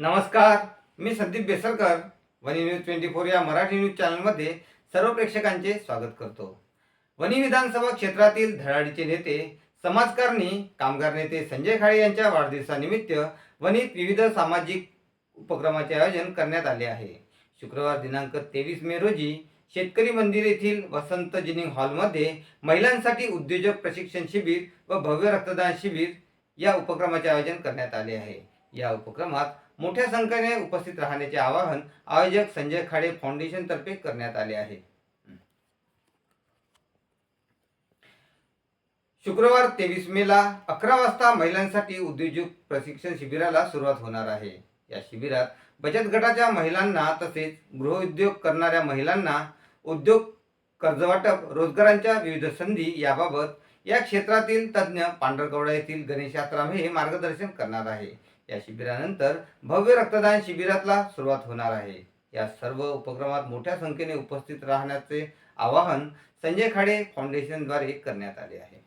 नमस्कार मी Sandeep Besarkar Wani news twenty four या Marathi news चॅनलमध्ये सर्व प्रेक्षकांचे स्वागत करतो. वनी विधानसभा क्षेत्रातील धडाडीचे नेते समाजकारणी कामगार नेते संजय खाळे यांच्या वाढदिवसानिमित्त वनीत विविध सामाजिक उपक्रमाचे आयोजन करण्यात आले आहे. शुक्रवार दिनांक तेवीस मे रोजी शेतकरी मंदिर येथील वसंत जिनिंग हॉलमध्ये महिलांसाठी उद्योजक प्रशिक्षण शिबिर व भव्य रक्तदान शिबिर या उपक्रमाचे आयोजन करण्यात आले आहे. या उपक्रमात मोठ्या संख्येने उपस्थित राहण्याचे आवाहन आयोजक संजय खाडे फाउंडेशन तर्फे करण्यात आले आहे. शुक्रवार तेवीस मेला अकरा वाजता महिलांसाठी उद्योजक प्रशिक्षण शिबिराला सुरुवात होणार आहे. या शिबिरात बचत गटाच्या महिलांना तसेच गृहउद्योग करणाऱ्या महिलांना उद्योग कर्जवाटप रोजगारांच्या विविध संधी याबाबत या क्षेत्रातील तज्ज्ञ पांढरकवडा येथील गणेश यात्राम हे मार्गदर्शन करणार आहे. या शिबिरानंतर भव्य रक्तदान शिबिरातला सुरुवात होणार आहे. या सर्व उपक्रमात मोठ्या संख्येने उपस्थित राहण्याचे आवाहन संजय खाडे फाउंडेशनद्वारे करण्यात आले आहे.